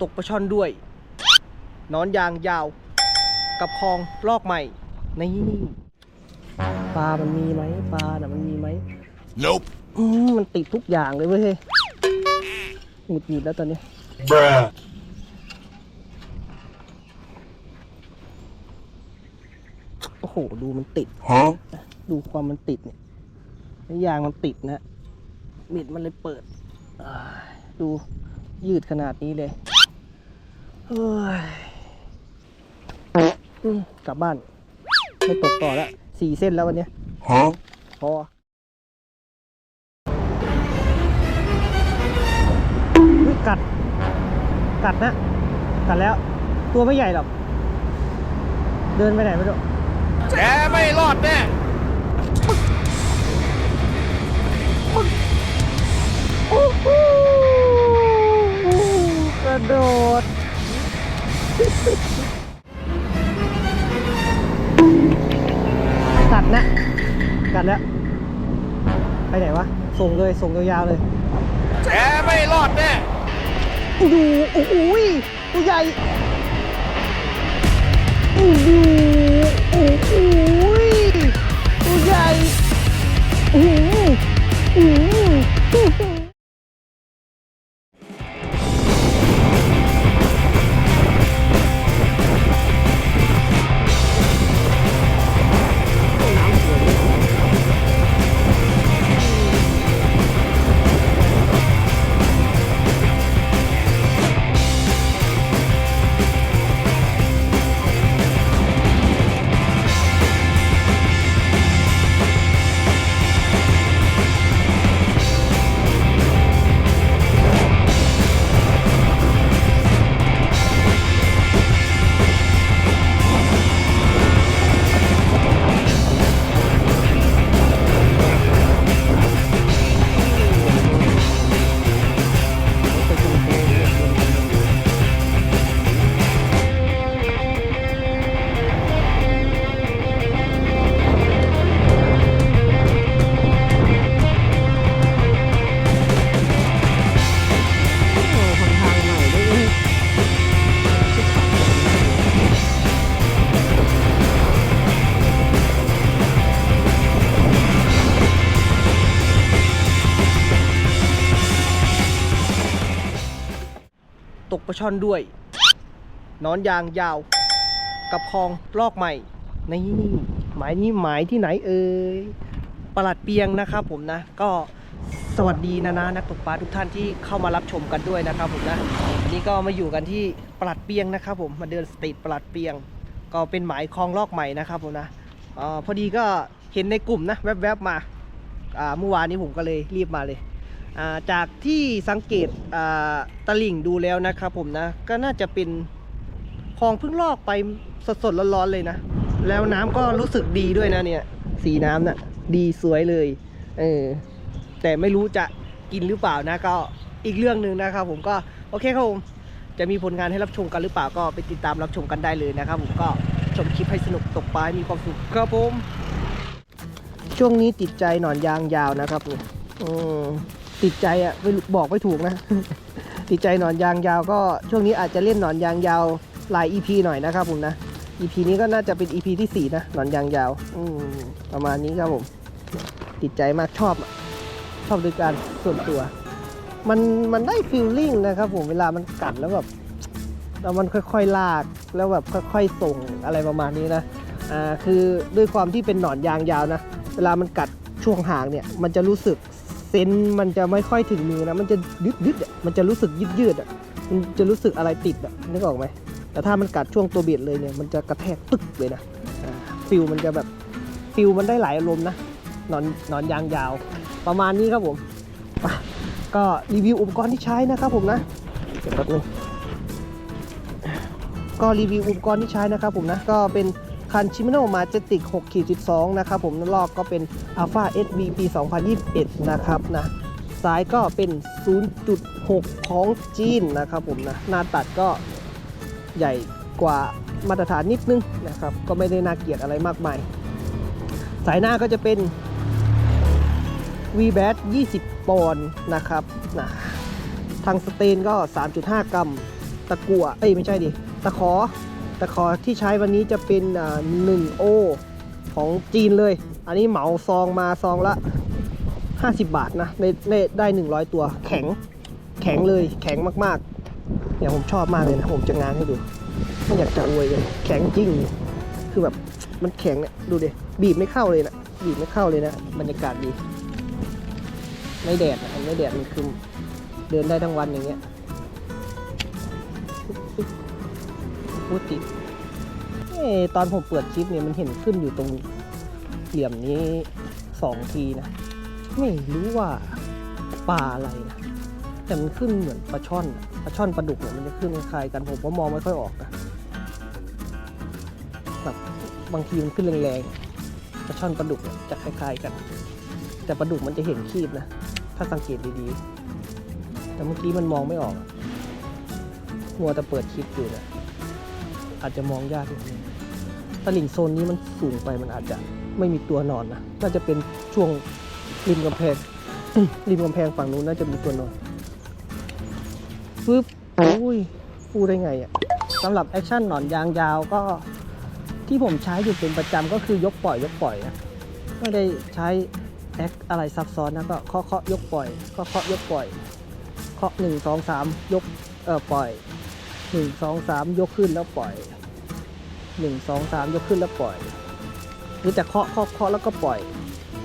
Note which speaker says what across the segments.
Speaker 1: ตกปลาช่อนด้วยหนอนยางยาว กับคลองลอกใหม่นี่ปลา มันมีไหมปลาน่ะมันมีไหม
Speaker 2: Nope.
Speaker 1: อืมมันติดทุกอย่างเลยเว้ยหงุดหงิดแล้วตอนนี้
Speaker 2: Bruh.
Speaker 1: โอ้โห ดูมันติด
Speaker 2: Huh?
Speaker 1: ดูความมันติดเนี่ยแล้วยางมันติดนะบิดมันเลยเปิดอ่าดูยืดขนาดนี้เลย เฮ้ยอืมกลับบ้าน ไม่ตกต่อแล้วสี่เส้นแล้ววันเนี้ย
Speaker 2: Huh?
Speaker 1: พอ อุ๊ยกัด กัดนะ กัดแล้ว ตัวไม่ใหญ่หรอก เดินไปไหนไม่รู้
Speaker 2: แกไม่รอดแน่
Speaker 1: โอ้โหกระโดด กัดนะกัดแล้ว ไปไหนวะ ส่งเลย ส่งยาวๆเลย
Speaker 2: แกไม่รอดแน่
Speaker 1: โอ้โหโอ้โหตัวใหญ่โอ้โหโอ้โหตัวใหญ่โอ้โหโอ้ ช่อนด้วยนอนยางยาว กับคลองลอกใหม่นี่หมายนี้หมายที่ไหนเอ่ยประหลัดเปียงนะครับผมนะ ก็สวัสดีนะนะนักตกปลาทุกท่านที่เข้ามารับชมกันด้วยนะครับผมนะวันนี้ก็มาอยู่กันที่ประหลัดเปียงนะครับผมมาเดินสตรีทประหลัดเปียง ก็เป็นหมายคลองลอกใหม่นะครับผมนะอพอดีก็เห็นในกลุ่มนะแวบๆมาอ่าเมื่อวานนี้ผมก็เลยรีบมาเลย จากที่สังเกตอ่าตลิ่งดูแล้วนะครับผมนะ ก็น่าจะเป็นคลองเพิ่งลอกไปสดๆร้อนๆเลยนะ แล้วน้ำก็รู้สึกดีด้วยนะเนี่ย สีน้ำน่ะดีสวยเลย เออ แต่ไม่รู้จะกินหรือเปล่านะ ก็อีกเรื่องหนึ่งนะครับผมก็โอเคครับผมจะมีผลงานให้รับชมกันหรือเปล่าก็ไปติดตามรับชมกันได้เลยนะครับผมก็ชมคลิปให้สนุกตกปลาให้มีความสุขครับผม ช่วงนี้ติดใจหนอนยางยาวนะครับผมอืม ติดใจอะไม่บอกไม่ถูกนะ ติดใจหนอนยางยาวก็ช่วงนี้อาจจะเล่นหนอนยางยาวหลาย EP หน่อยนะครับผมนะ EP นี้ก็น่าจะเป็น EP ที่ 4 นะหนอนยางยาวอืมประมาณนี้ครับผม ติดใจมากชอบชอบโดยการส่วนตัว มันมันได้ฟีลลิ่งนะครับผมเวลามันกัดแล้วแบบแล้วมันค่อยๆลากแล้วแบบค่อยๆส่งอะไรประมาณนี้นะอ่าคือด้วยความที่เป็นหนอนยางยาวนะ เวลามันกัดช่วงหางเนี่ย มันจะรู้สึก เซนส์มันจะไม่ค่อยถึงมือนะ มันจะยึดยึดๆอะมันจะรู้สึกยืดยืดอะ มันจะรู้สึกอะไรติดอะ นึกออกไหม แต่ถ้ามันกัดช่วงตัวเบียดเลยเนี่ย มันจะกระแทกตึกเลยนะฟิลมันจะแบบฟิลมันได้หลายอารมณ์นะ นอนนอนยางยาว ประมาณนี้ครับผมไปก็รีวิวอุปกรณ์ที่ใช้นะครับผมนะเดี๋ยวแป๊บนึงก็รีวิวอุปกรณ์ที่ใช้นะครับผมนะ ก็เป็น คันชิมิโนมาเจติก6ขีด12นะครับผมลอกก็เป็น Alpha SB ปี 2021 นะครับนะซ้ายก็เป็น 0.6 ของจีนนะครับผมนะหน้าตัดก็ใหญ่กว่ามาตรฐานนิดนึงนะครับ ก็ไม่ได้น่าเกลียดอะไรมากมาย สายหน้าก็จะเป็น v b a t 20 ปอนด์นะครับนะทางสเตนก็ 3.5 กรัม ตะกัวเอ้ยไม่ใช่ดิ ตะขอ ตะขอที่ใช้วันนี้จะเป็นอ่าหนึ่งโอของจีนเลย อันนี้เหมาซองมาซองละ 50 บาทนะได้ได้ได้100 ตัว แข็งแข็งเลยแข็งมากๆเนี่ยผมชอบมากเลยนะ ผมจะงานให้ดู ไม่อยากจะอวยเลยแข็งจริง คือแบบมันแข็งเนี่ยดูดิบีบไม่เข้าเลยนะบีบไม่เข้าเลยนะบรรยากาศดีไม่แดดนะไม่แดดมันคือเดินได้ทั้งวันอย่างเงี้ย พูดติดเอ้ตอนผมเปิดคลิปเนี่ยมันเห็นขึ้นอยู่ตรงเหลี่ยมนี้สองทีนะ ไม่รู้ว่าปลาอะไรนะแต่มันขึ้นเหมือนปลาช่อนปลาช่อนปลาดุกเนี่ยมันจะขึ้นคล้ายกันผมก็มองไม่ค่อยออกนะแบบบางทีมันขึ้นแรงๆปลาช่อนปลาดุกเนี่ยจะคล้าย ๆกัน แต่ปลาดุกมันจะเห็นคีบนะถ้าสังเกตดีๆ แต่เมื่อกี้มันมองไม่ออกมัวแต่เปิดคลิปอยู่นะ อาจจะมองยากนิดนึงตลิ่งโซนนี้มันสูงไปมันอาจจะไม่มีตัวนอนนะน่าจะเป็นช่วงริมกำแพง ริมกำแพงฝั่งนู้นน่าจะมีตัวนอนปึ๊บอุ้ยพูดได้ไงอะ่ะสำหรับแอคชั่นหนอนยางยาวก็ที่ผมใช้อยู่เป็นประจำก็คือยกปล่อยยกปล่อยนะไม่ได้ใช้แอคอะไรซับซ้อนนะก็เคาะเคาะยกปล่อยก็เคาะยกปล่อยเคาะหนึ่งสองสามยกเออปล่อย หนึ่งสองสามยกขึ้นแล้วปล่อยหนึ่งสองสามยกขึ้นแล้วปล่อย หรือจะเคาะเคาะเคาะแล้วก็ปล่อย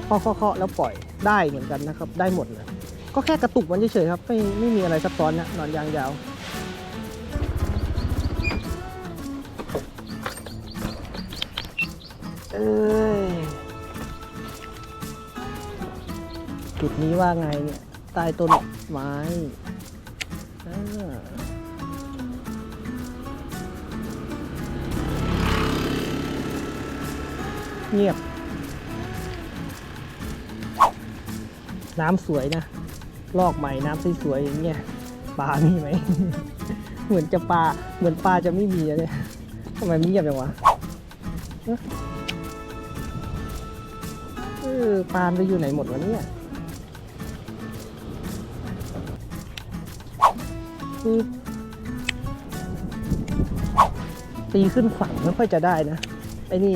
Speaker 1: เคาะเคาะเคาะแล้วปล่อยได้เหมือนกันนะครับ ได้หมดเลยก็แค่กระตุกมันเฉยๆครับ ไม่ไม่มีอะไรซับซ้อนนะนอนยางยาวเอ้ยจุดนี้ว่าไงเนี่ยใต้ต้นไม้ เงียบ น้ำสวยนะ ลอกใหม่น้ำสวยๆอย่างเงี้ยปลามีไหม เหมือนจะปลา เหมือนปลาจะไม่มีเนี่ยทำไมเงียบจังวะเออปลาไปอยู่ไหนหมดวะเนี่ยตีขึ้นฝั่งไม่ค่อยจะได้นะ ไอ้นี่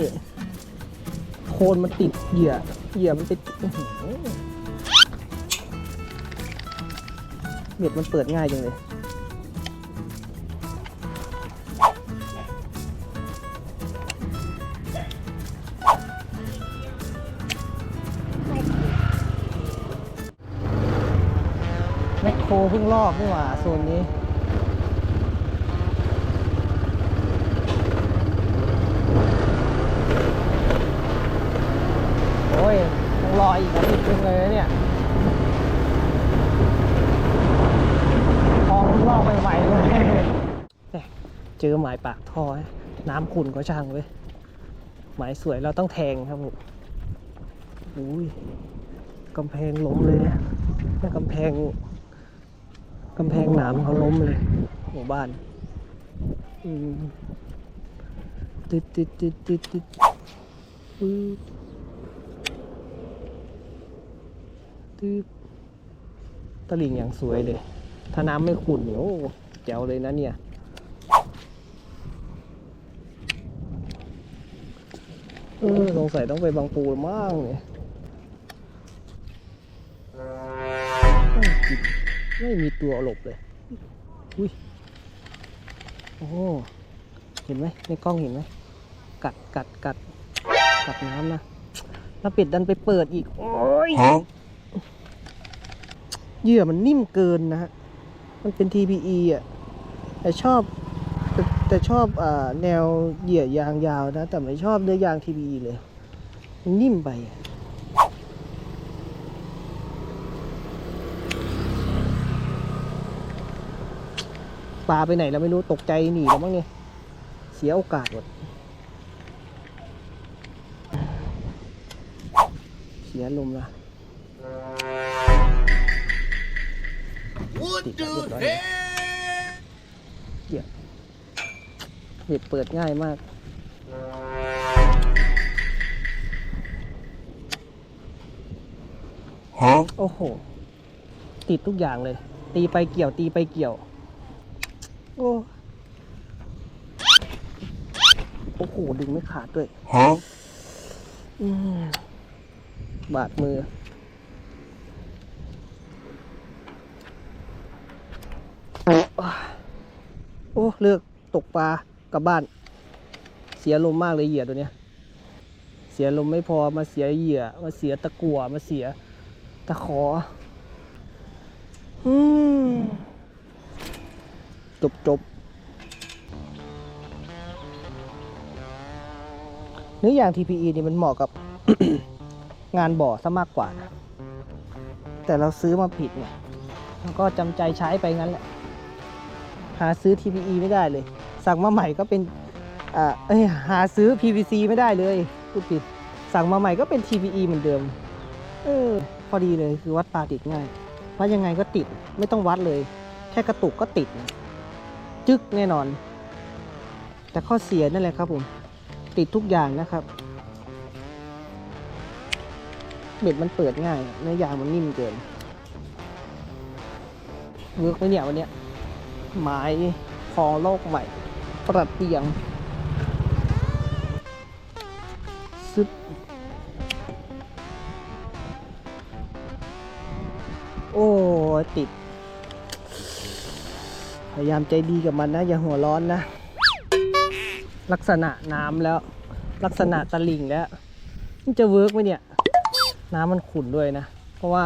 Speaker 1: คนมันติดเหยื่อเหยื่อมันติดอื้อหือเบ็ดมันเปิดง่ายจังเลย แมคโครเพิ่งลอกนี่หว่าโซนนี้ โอ้ยต้อง รออีกอาทิตย์นึงเลยนะเนี่ยทองลอกใหม่ๆเลยเจอหมายปากท่อน้ำขุ่นก็ช่างเว้ยหมายสวยเราต้องแทงครับผมอุ้ยกำแพงล้มเลยนะถ้ากำแพงกำแพงหนามเขาล้มเลยหมู่บ้านอืมติดติดติดติดติดปึ๊บ ตึ๊บตลิ่งอย่างสวยเลย ถ้าน้ำไม่ขุ่นเนี่ยโอ้แจ๋วเลยนะเนี่ย เออสงสัยต้องไปบางปูมากเนี่ยไม่มีตัวหลบเลย อุ้ย โอ้ เห็นไหมในกล้องเห็นไหม กัดกัดกัดกัดน้ำนะ แล้วเป็ดดันไปเปิดอีก โอ้ย เหยื่อมันนิ่มเกินนะฮะ มันเป็น TPE อะ แต่ชอบแต่แต่ชอบอาแนวเหยื่อยางยาวนะ แต่ไม่ชอบเนื้อยาง TPE เลย มันนิ่มไปอะปลาไปไหนแล้วไม่รู้ตกใจหนีแล้วมั้งเนี่ย เสียโอกาสหมด เสียลมละ
Speaker 2: ติ
Speaker 1: ด
Speaker 2: เรียอ
Speaker 1: เดี๋ยเห็บเปิดง่ายมาก
Speaker 2: ฮะ
Speaker 1: โอ้โห ติดทุกอย่างเลย ตีไปเกี่ยวตีไปเกี่ยว โอ้โอ้โหดึงไม่ขาดด้วยฮะบาดมือ โอ้ เลือกตกปลากลับบ้าน เสียลมมากเลยเหยื่อตัวเนี้ย เสียลมไม่พอมาเสียเหยื่อ มาเสียตะกั่วมาเสียตะขออืมจบจบเนื้ออย่าง TPE นี่มันเหมาะกับ งานบ่อซะมากกว่านะแต่เราซื้อมาผิดเนี่ยเราก็จำใจใช้ไปงั้นแหละ หาซื้อ TPE ไม่ได้เลย สั่งมาใหม่ก็เป็นอ่าเอ้ยหาซื้อ PVC ไม่ได้เลยพูดผิด สั่งมาใหม่ก็เป็น TPE เหมือนเดิม เออ พอดีเลยคือวัดปลาติดง่ายวัดยังไงก็ติดไม่ต้องวัดเลย แค่กระตุกก็ติด จึ๊กแน่นอน แต่ข้อเสียนั่นแหละครับผม ติดทุกอย่างนะครับเบ็ดมันเปิดง่ายเนื้อยางมันนิ่มเกินเวิร์กไหมเนี่ยวันเนี้ย ไม้คอโลกใหม่ ปรัดเปรียงซึบโอ้ ติด พยายามใจดีกับมันนะ อย่าหัวร้อนนะ ลักษณะน้ำแล้ว ลักษณะตะลิ่งแล้ว มันจะเวิร์กไหมเนี่ย น้ำมันขุ่นด้วยนะ เพราะว่า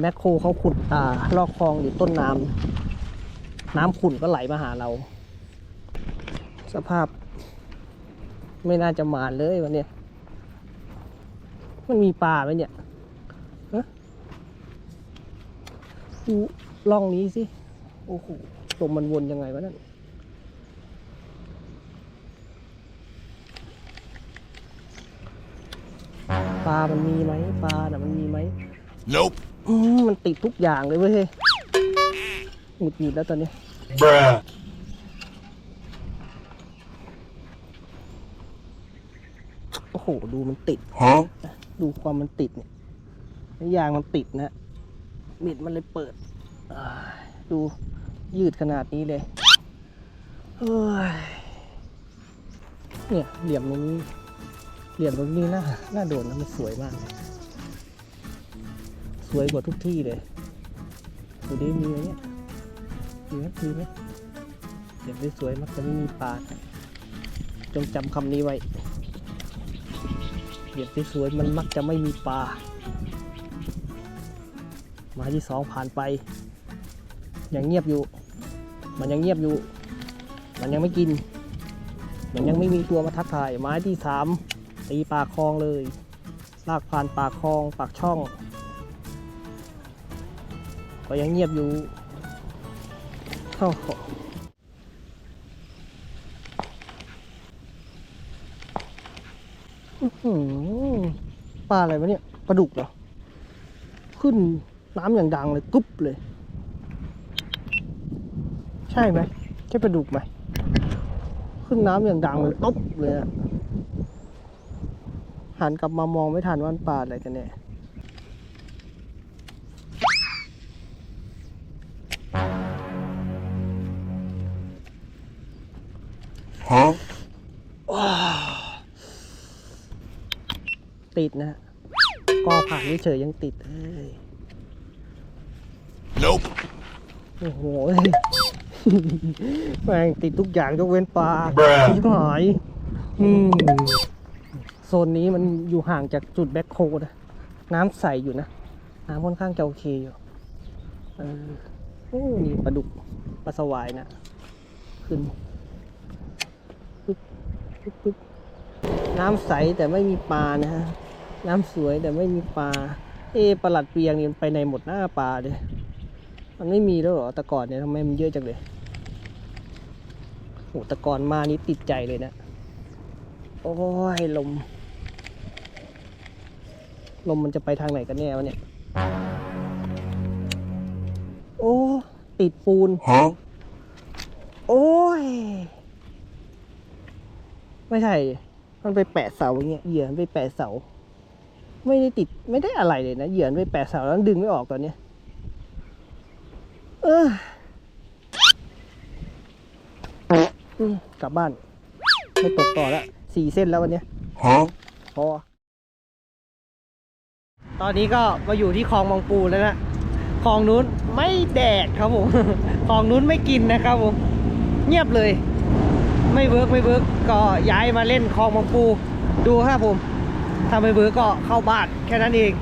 Speaker 1: แมคโครเขาขุดลอกคลองอยู่ต้นน้ำ น้ำขุ่นก็ไหลมาหาเรา สภาพ ไม่น่าจะมาเลยวันเนี้ยมันมีปลาไหมเนี่ยฮะดูล่องนี้สิ โอ้โหลมมันวนยังไงวะนั่นปลามันมีไหมปลาน่ะมันมีไหม
Speaker 2: Nope.
Speaker 1: อืมมันติดทุกอย่างเลยเว้ยเฮ้ย หงุดหงิดแล้วตอนนี้
Speaker 2: Bruh.
Speaker 1: โอ้โห ดูมันติด
Speaker 2: Huh?
Speaker 1: ดูความมันติดเนี่ยยางมันติดนะบิดมันเลยเปิดอ่าดูยืดขนาดนี้เลยเฮ้ยเนี่ยเหลี่ยมตรงนี้ เหลี่ยมตรงนี้น่าน่าโดนนะมันสวยมาก สวยกว่าทุกที่เลยดูดิมีไหมเนี่ย มีไหมมีไหมเหลี่ยมสวยๆมักจะไม่มีปลา จงจำคำนี้ไว้เหยียบสวยๆมันมักจะไม่มีปลาหมายที่สองผ่านไปยังเงียบอยู่ มันยังเงียบอยู่ มันยังไม่กิน มันยังไม่มีตัวมาทักทายไม้ที่สามตีปากคลองเลยลากผ่านปากคลองปากช่อง ก็ยังเงียบอยู่ เข้าขออื้อหือปลาอะไรวะเนี่ยปลาดุกเหรอ ขึ้นน้ำอย่างดังเลยกุ๊บเลย ใช่ไหมใช่ปลาดุกไหม ขึ้นน้ำอย่างดังเลยตุ๊บเลยหันกลับมามองไม่ทันว่านปลาอะไรกันเนี่ย
Speaker 2: Huh?
Speaker 1: ติดนะฮะก็ผ่านเฉยๆยังติดเอ้ย
Speaker 2: Nope.
Speaker 1: โอ้โหแม่งติดทุกอย่างยกเว้นปลา
Speaker 2: Bruh
Speaker 1: ชิบหายอืมโซนนี้มันอยู่ห่างจากจุดแบ็คโคนะน้ำใสอยู่นะ น้ำค่อนข้างจะโอเคอยู่เออโอ้นี่ปลาดุกปลาสวายนะ ขึ้นปึ๊บ ปึ๊บปึ๊บน้ำใสแต่ไม่มีปลานะฮะ น้ำสวยแต่ไม่มีปลา เอะปลาหลัดเปียงนี่มันไปในหมดหน้าปลาเลยมันไม่มีแล้วเหรอแต่ก่อนเนี่ยทำไมมันเยอะจังเลยโอ้แต่ก่อนมานี่ติดใจเลยนะ โอ้ยลม ลมมันจะไปทางไหนกันแน่วะเนี่ย โอ้ ติดปูน
Speaker 2: Huh?
Speaker 1: โอ้ย ไม่ใช่ มันไปแปะเสาอย่างเงี้ยเหยื่อมันไปแปะเสา ไม่ได้ติดไม่ได้อะไรเลยนะเหยื่อมันไปแปะเสาแล้วดึงไม่ออกตอนเนี้ยเอออืมกลับบ้าน ไม่ตกต่อแล้วสี่เส้นแล้ววันเนี้ย
Speaker 2: Huh?
Speaker 1: พอตอนนี้ก็มาอยู่ที่คลองบางปูแล้วนะคลองนู้นไม่แดดครับผมคลองนู้นไม่กินนะครับผมเงียบเลย ไม่เวิร์กไม่เวิร์กก็ย้ายมาเล่นคลองบางปูดูครับผมถ้าไม่เวิร์กก็เข้าบ้านแค่นั้นเอง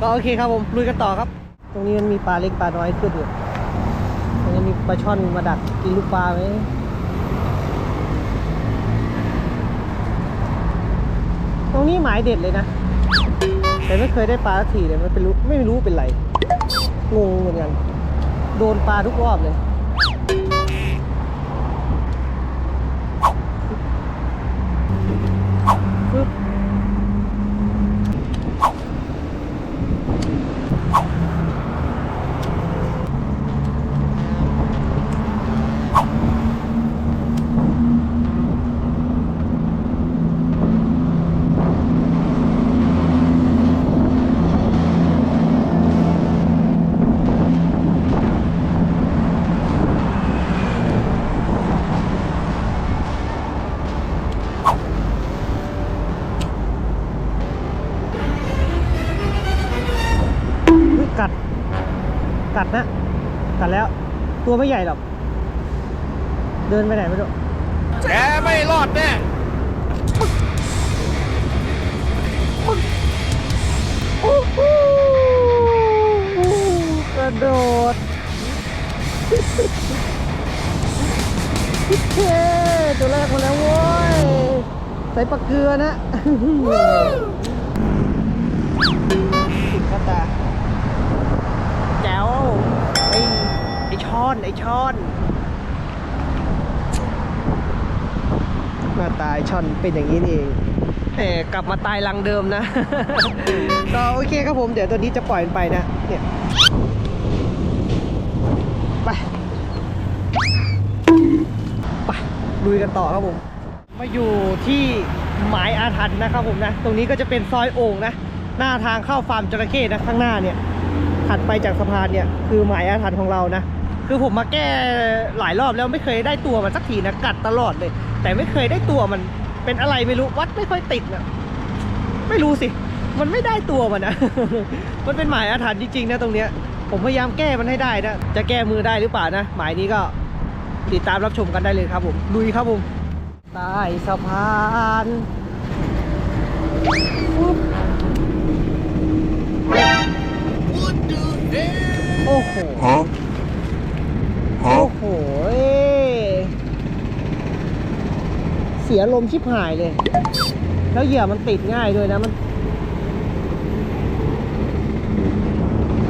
Speaker 1: ก็โอเคครับผมลุยกันต่อครับ ตรงนี้มันมีปลาเล็กปลาน้อยขึ้นอยู่ตรงนี้มีปลาช่อนมาดักกินลูกปลาไหมตรงนี้หมายเด็ดเลยนะ แต่ไม่เคยได้ปลาทีเลยไมันเป็นรู้ไม่รู้เป็นไร งงเหมือนกัน โดนปลาทุกรอบเลย ใหญ่หรอก เดินไปไหนไม่รู้
Speaker 2: แกไม่รอดแน่
Speaker 1: โอ้โหกระโดดเท่ตัวแรกมาแล้วโว้ย ใส่ปลาเกลือนะติดกระตาแจ๋วไอ้ไอนไอช้อนหน้าตาไอ้ช่อนเป็นอย่างนี้นี่เองแหมกลับมาตายรังเดิมนะ ก็โอเคครับผมเดี๋ยวตัวนี้จะปล่อยมันไปนะเนี่ยไปไปลุยกันต่อครับผม มาอยู่ที่หมายอาถรรพ์นะครับผมนะ ตรงนี้ก็จะเป็นซอยโอ่งนะ หน้าทางเข้าฟาร์มจระเข้นะข้างหน้าเนี่ยถัดไปจากสะพานเนี่ยคือหมายอาถรรพ์ของเรานะ คือผมมาแก้หลายรอบแล้วไม่เคยได้ตัวมันสักทีนะกัดตลอดเลย แต่ไม่เคยได้ตัวมันเป็นอะไรไม่รู้วัดไม่ค่อยติดนะไม่รู้สิ มันไม่ได้ตัวมันนะมันเป็นหมายอาถรรพ์จริงๆนะตรงเนี้ย ผมพยายามแก้มันให้ได้นะจะแก้มือได้หรือเปล่านะหมายนี้ก็ติดตามรับชมกันได้เลยครับผมลุยครับผมใต้สะพานปุ๊บโอ้โห
Speaker 2: Huh?
Speaker 1: โอ้โห เสียลมชิบหายเลย แล้วเหยื่อมันติดง่ายด้วยนะมัน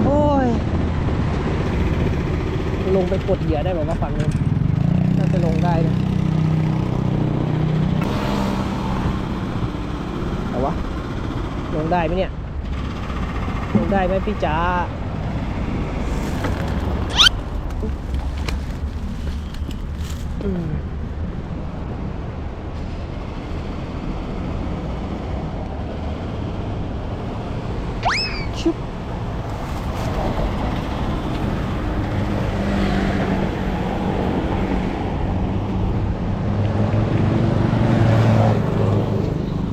Speaker 1: โอ้ย ลงไปกดเหยื่อได้แบบว่าฝั่งนึงน่าจะลงได้นะแต่วะลงได้ไหมเนี่ย ลงได้ไหมพี่จ๋า อืมชุบ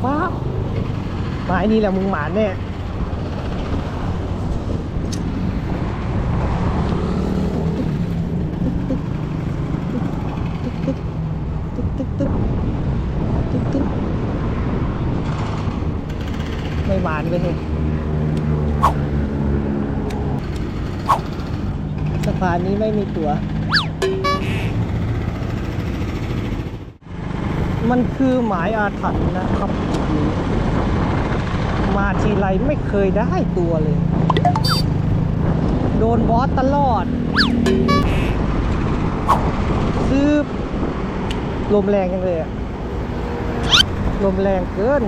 Speaker 1: ฟ้าบมาไอ้นี่แหละมึงหมานแน่ตึ๊กตึ๊กตึ๊กตึ๊กตึ๊กไม่หมานไปเลยสะพานนี้ไม่มี ตัว มันคือหมายอาถรรพ์นะครับ มาทีไรไม่เคยได้ตัวเลย โดนบอสตลอด ซื้อลมแรงจังเลยอะลมแรงเกิน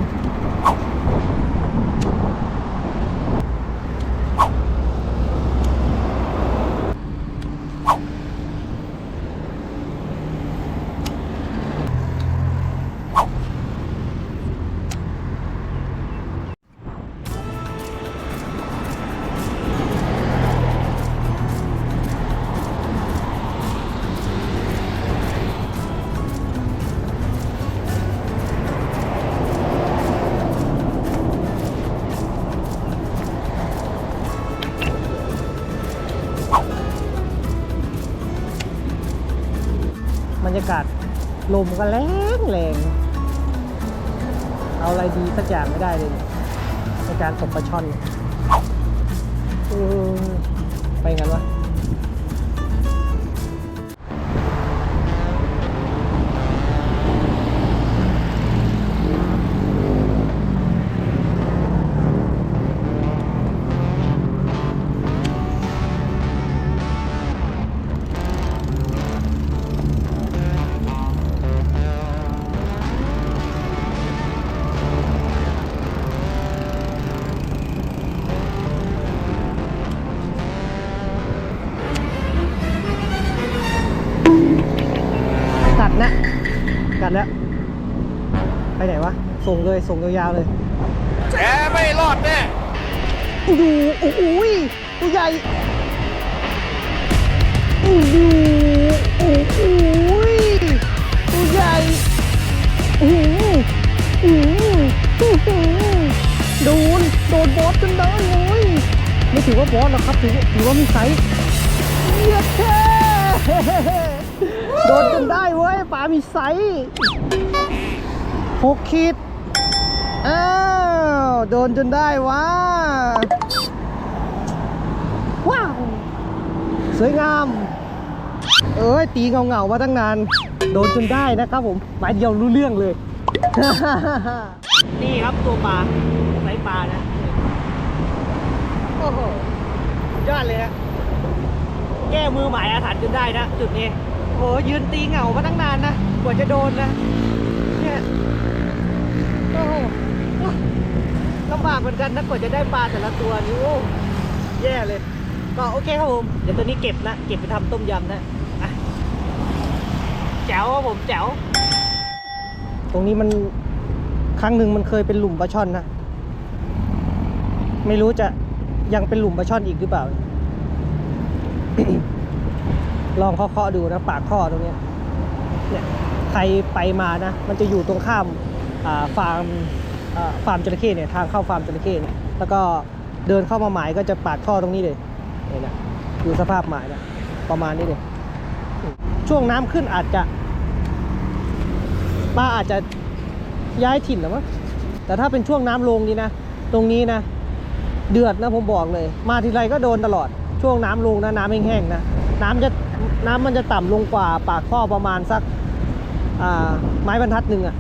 Speaker 1: ลมก็แรงแรงเอาอะไรดีสักอย่างไม่ได้เลยในการตกปลาช่อน ส่งเลยส่งยาวๆเลย
Speaker 2: แกไม่รอดแน่
Speaker 1: ดูโอ้โหยตัวใหญ่โอ้โหโอ้โหยตัวใหญ่โอ้โหโอ้โหโอ้โหโดนโดนบอสจนได้เลยไม่ถือว่าบอสหรอกครับถือว่าถือว่ามีไซส์เยี่ยแค่โดนจนได้เว้ยปลามีไซส์หกขีด อ้าวโดนจนได้ว้าว้าวสวยงาม เอ้ยตีเงาเงาๆมาตั้งนาน โดนจนได้นะครับผมหมายเดียวรู้เรื่องเลย นี่ครับตัวปลาไซส์ปลานะโอ้โหสุดยอดเลยนะแก้มือหมายอาถรรพ์จนได้นะจุดนี้โอ้ยืนตีเหงามาตั้งนานนะกว่าจะโดนนะเนี่ยโอ้โห ลำบากเหมือนกันนะกว่าจะได้ปลาแต่ละตัวนี่โอ้แย่เลย ก็โอเคครับผม เดี๋ยวตัวนี้เก็บนะ เก็บไปทำต้มยำนะอะแจ๋วครับผมแจ๋ว ตรงนี้มันครั้งหนึ่งมันเคยเป็นหลุมปลาช่อนนะ ไม่รู้จะยังเป็นหลุมปลาช่อนอีกหรือเปล่า ลองเคาะๆดูนะ ปากข้อตรงเนี้ยเนี่ยใครไปมานะ มันจะอยู่ตรงข้ามฟาร์ม ฟาร์มจระเข้เนี่ยทางเข้าฟาร์มจระเข้เนี่ยแล้วก็เดินเข้ามาหมายก็จะปากท่อตรงนี้เลยเนี่ยนะดูสภาพหมายนะประมาณนี้เลยช่วงน้ำขึ้นอาจจะป้าอาจจะย้ายถิ่นหรือมั้งแต่ถ้าเป็นช่วงน้ำลงนี่นะ ตรงนี้นะ เดือดนะผมบอกเลย มาทีไรก็โดนตลอด ช่วงน้ำลงนะน้ำแห้งๆนะน้ำจะน้ำมันจะต่ำลงกว่าปากท่อประมาณสักไม้บรรทัดหนึ่งอะ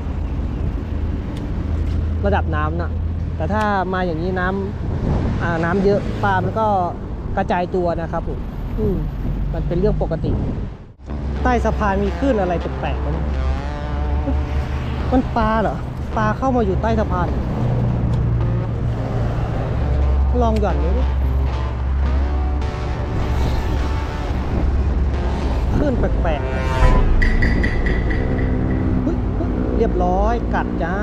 Speaker 1: ระดับน้ำนะแต่ถ้ามาอย่างนี้น้ำน้ำเยอะปลามันก็กระจายตัวนะครับผมอืมมันเป็นเรื่องปกติ ใต้สะพานมีคลื่นอะไรแปลกๆมั้มันปลาเหรอปลาเข้ามาอยู่ใต้สะพาน ลองหย่อนดูดิคลื่นแปลกๆเรียบร้อยกัดจ้า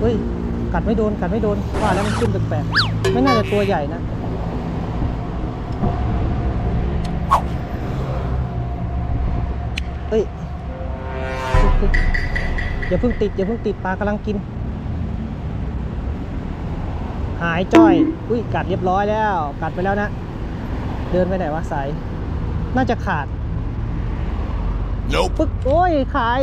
Speaker 1: เฮ้ย กัดไม่โดน กัดไม่โดน ว่าแล้วมันขึ้นแปลกๆไม่น่าจะตัวใหญ่นะเฮ้ยเฮ้ย อย่าเพิ่งติด อย่าเพิ่งติดปลากำลังกิน หายจ้อย อุ้ย กัดเรียบร้อยแล้ว กัดไปแล้วนะ เดินไปไหนวะสาย น่าจะขาด
Speaker 2: Nope
Speaker 1: ปึ๊กโอ้ยขาย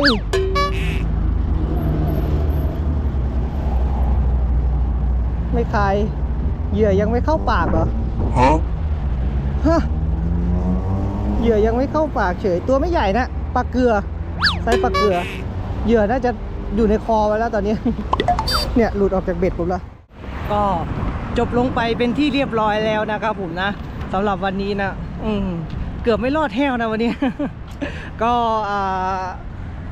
Speaker 1: ไม่ขายเหยื่อยังไม่เข้าปากเหรอ
Speaker 2: Huh
Speaker 1: ฮะเหยื่อยังไม่เข้าปากเฉยตัวไม่ใหญ่นะปลาเกลือไซส์ปลาเกลือเหยื่อน่าจะอยู่ในคอไปแล้วตอนนี้ เนี่ยหลุดออกจากเบ็ดผมแล้วก็จบลงไปเป็นที่เรียบร้อยแล้วนะครับผมนะสำหรับวันนี้นะอืมเกือบไม่รอดแห้วนะวันนี้ ก็อ่า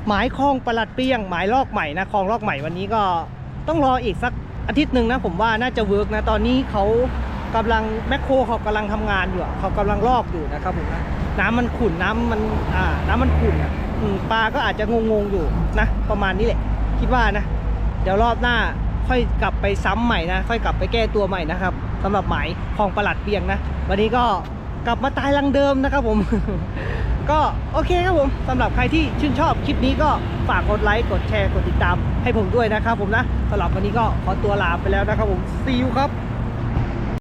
Speaker 1: หมายคลองประหลัดเปียงหมายลอกใหม่นะคลองลอกใหม่วันนี้ก็ต้องรออีกสัก อาทิตย์หนึ่งนะผมว่าน่าจะเวิร์กนะ ตอนนี้เขากำลังแมคโครเขากำลังทำงานอยู่เขากำลังลอกอยู่นะครับผมนะน้ำมันขุ่นน้ำมันอ่าน้ำมันขุ่นอะปลาก็อาจจะงงๆอยู่นะ ประมาณนี้แหละ คิดว่านะ เดี๋ยวรอบหน้าค่อยกลับไปซ้ำใหม่นะ ค่อยกลับไปแก้ตัวใหม่นะครับสำหรับหมายของประหลัดเปียงนะ วันนี้ก็กลับมาตายรังเดิมนะครับผม ก็โอเคครับผมสำหรับใครที่ชื่นชอบคลิปนี้ก็ฝากกดไลค์ กดแชร์ กดติดตามให้ผมด้วยนะครับผมนะสำหรับวันนี้ก็ขอตัวลาไปแล้วนะครับผมซีอูครับ